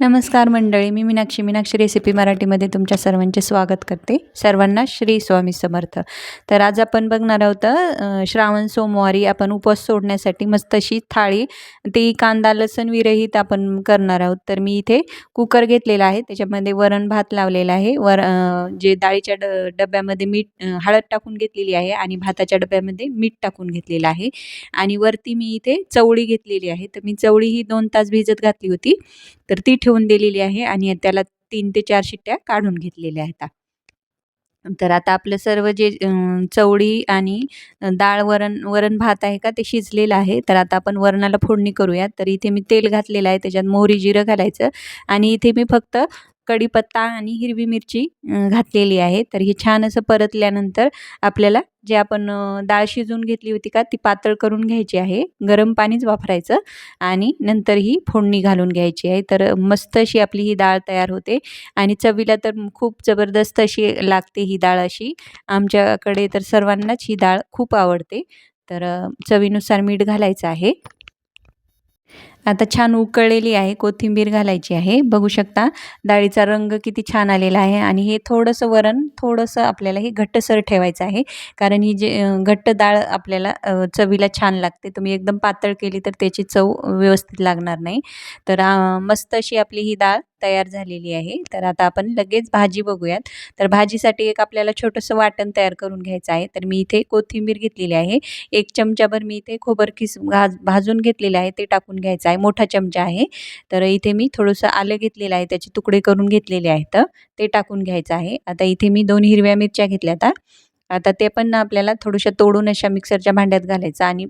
नमस्कार मंडळी मी मीनाक्षी. मीनाक्षी रेसिपी मराठीमध्ये तुमच्या सर्वांचे स्वागत करते. सर्वांना श्री स्वामी समर्थ. तर आज आपण बघणार आहोत श्रावण सोमवारी आपण उपवास सोडण्यासाठी मस्त अशी थाळी ती कांदा लसण विरहित आपण करणार आहोत. तर मी इथे कुकर घेतलेला आहे त्याच्यामध्ये वरण भात लावलेला आहे. वर जे डाळीच्या ड डब्यामध्ये मीठ हळद टाकून घेतलेली आहे आणि भाताच्या डब्यामध्ये मीठ टाकून घेतलेलं आहे. आणि वरती मी इथे चवळी घेतलेली आहे. तर मी चवळी ही दोन तास भिजत घातली होती. तर ती ठेवून दिलेली आहे आणि त्याला तीन ते चार शिट्ट्या काढून घेतलेल्या आहेत. तर आता आपलं सर्व जे चवळी आणि डाळ वरण वरण भात आहे का ते शिजलेलं आहे. तर आता आपण वरणाला फोडणी करूयात. तर इथे मी तेल घातलेलं आहे. त्याच्यात मोहरी जिरं घालायचं आणि इथे मी फक्त कढीपत्ता आणि हिरवी मिरची घातलेली आहे. तर हे छान असं परतल्यानंतर आपल्याला जे आपण डाळ शिजवून घेतली होती का ती पातळ करून घ्यायची आहे. गरम पाणीच वापरायचं आणि नंतर ही फोडणी घालून घ्यायची आहे. तर मस्त अशी आपली ही डाळ तयार होते आणि चवीला तर खूप जबरदस्त अशी लागते ही डाळ अशी. आमच्याकडे तर सर्वांनाच ही डाळ खूप आवडते. तर चवीनुसार मीठ घालायचं आहे. आता छान उकळलेली आहे कोथिंबीर घालायची आहे. बघू शकता डाळीचा रंग किती छान आलेला आहे आणि हे थोडंसं वरण थोडंसं आपल्याला हे घट्टसर ठेवायचं आहे. कारण ही जे घट्ट डाळ आपल्याला चवीला छान लागते. तुम्ही एकदम पातळ केली तर त्याची चव व्यवस्थित लागणार नाही. तर मस्त अशी आपली ही डाळ तयार झालेली आहे. तर आता आपण लगेच भाजी बघूयात. तर भाजीसाठी एक आपल्याला छोटंसं वाटण तयार करून घ्यायचं आहे. तर मी इथे कोथिंबीर घेतलेली आहे. एक चमचाभर मी इथे खोबर किस भाज भाजून घेतलेलं आहे. ते टाकून घ्यायचं आहे. मोठा चमचा आहे. तर इथे मी थोडंसं आलं घेतलेलं आहे. त्याचे तुकडे करून घेतलेले आहेत. ते टाकून घ्यायचं आहे. आता इथे मी दोन हिरव्या मिरच्या घेतल्या आता आता ते पण आपल्याला थोडंसं तोडून अशा मिक्सरच्या भांड्यात घालायचं आणि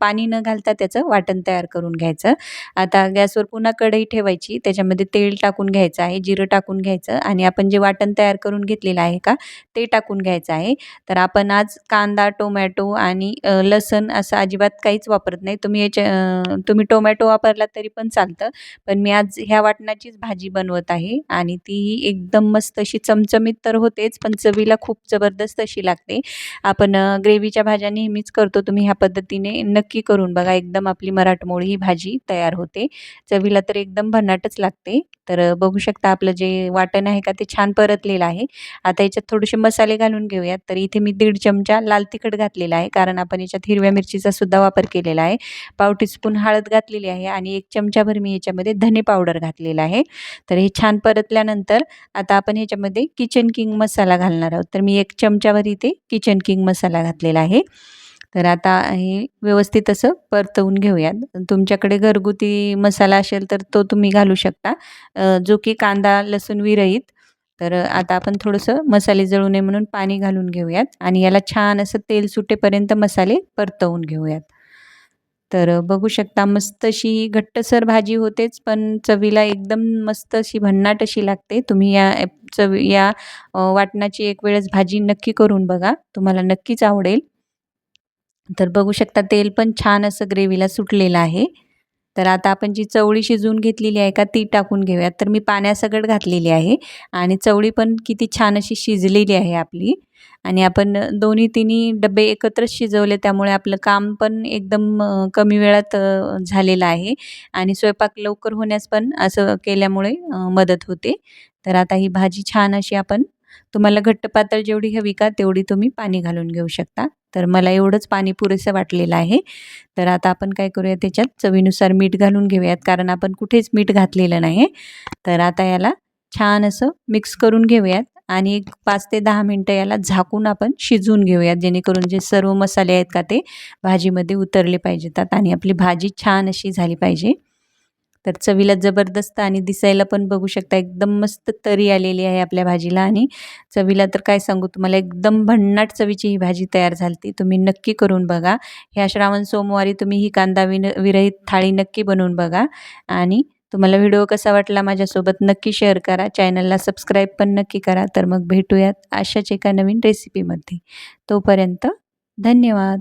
पाणी न घालता त्याचं वाटण तयार करून घ्यायचं. आता गॅसवर पुन्हा कढई ठेवायची त्याच्यामध्ये तेल टाकून घ्यायचं आहे जिरं टाकून घ्यायचं आणि आपण जे वाटण तयार करून घेतलेलं आहे का ते टाकून घ्यायचं आहे. तर आपण आज कांदा टोमॅटो आणि लसूण लसण असं अजिबात काहीच वापरत नाही. तुम्ही याच्या तुम्ही टोमॅटो वापरला तरी पण चालतं. पण मी आज ह्या वाटणाचीच भाजी बनवत आहे आणि ती एकदम मस्त अशी चमचमीत तर होतेच पण चवीला खूप जबरदस्त अशी लागते. आपण ग्रेव्हीच्या भाज्या नेहमीच करतो तुम्ही ह्या पद्धतीने नक्की करून बघा. एकदम आपली मराठमोळी ही भाजी तयार होते. चवीला तर एकदम भन्नाटच लागते. तर बघू शकता आपलं जे वाटण आहे का ते छान परतलेलं आहे. आता याच्यात थोडेसे मसाले घालून घेऊयात. तर इथे मी दीड चमचा लाल तिखट घातलेला आहे. कारण आपण याच्यात हिरव्या मिरचीचा सुद्धा वापर केलेला आहे. पाव टीस्पून हळद घातलेली आहे आणि एक चमचाभर मी याच्यामध्ये धने पावडर घातलेला आहे. तर हे छान परतल्यानंतर आता आपण ह्याच्यामध्ये किचन किंग मसाला घालणार आहोत. तर मी एक चमचाभर इथे किचन किंग मसाला घातलेला आहे. तर आता हे व्यवस्थित असं परतवून घेऊयात. तुमच्याकडे घरगुती मसाला असेल तर तो तुम्ही घालू शकता. जो की कांदा लसूण विरहित तर आता आपण थोडंसं मसाले जळू नये म्हणून पाणी घालून घेऊयात. आणि याला छान असं तेल सुटेपर्यंत मसाले परतवून घेऊयात. तर बघू शकता मस्त अशी घट्टसर भाजी होतेच पण चवीला एकदम मस्त अशी भन्नाट अशी लागते. तुम्ही या ॲप- चव या वाटणाची एक वेळेस भाजी नक्की करून बघा. तुम्हाला नक्कीच आवडेल. तर बघू शकता तेल पण छान असं ग्रेव्हीला सुटलेलं आहे. तर आता आपण जी चवळी शिजवून घेतलेली आहे का ती टाकून घेऊयात. तर मी पाण्यासकट घातलेली आहे आणि चवळी पण किती छान अशी शिजलेली आहे आपली. आणि आपण दोन्ही तिन्ही डबे एकत्रच शिजवले त्यामुळे आपलं काम पण एकदम कमी वेळात झालेलं आहे. आणि स्वयंपाक लवकर होण्यास पण असं केल्यामुळे मदत होते. तर आता ही भाजी छान अशी आपण तुम्हाला घट्ट पातळ जेवढी हवी का तेवढी तुम्ही पाणी घालून घेऊ शकता. तर मला एवढंच पाणी पुरेसं वाटलेलं आहे. तर आता आपण काय करूया त्याच्यात चवीनुसार मीठ घालून घेऊयात कारण आपण कुठेच मीठ घातलेलं नाही तर आता याला छान असं मिक्स करून घेऊयात आणि एक पाच ते दहा मिनटं याला झाकून आपण शिजवून घेऊयात जेणेकरून जे सर्व मसाले आहेत का ते भाजीमध्ये उतरले पाहिजेतात आणि आपली भाजी छान अशी झाली पाहिजे. तर चवीला जबरदस्त आणि दिसायला पण बघू शकता एकदम मस्त तरी आलेली आहे आपल्या भाजीला. आणि चवीला तर काय सांगू तुम्हाला एकदम भन्नाट चवीची ही भाजी तयार झाली तुम्ही नक्की करून बघा. ह्या श्रावण सोमवारी तुम्ही ही कांदा विन विरहित थाळी नक्की बनवून बघा. आणि तुम्हाला व्हिडिओ कसा वाटला माझ्यासोबत नक्की शेअर करा. चॅनलला सबस्क्राईब पण नक्की करा. तर मग भेटूयात अशाच एका नवीन रेसिपीमध्ये तोपर्यंत धन्यवाद.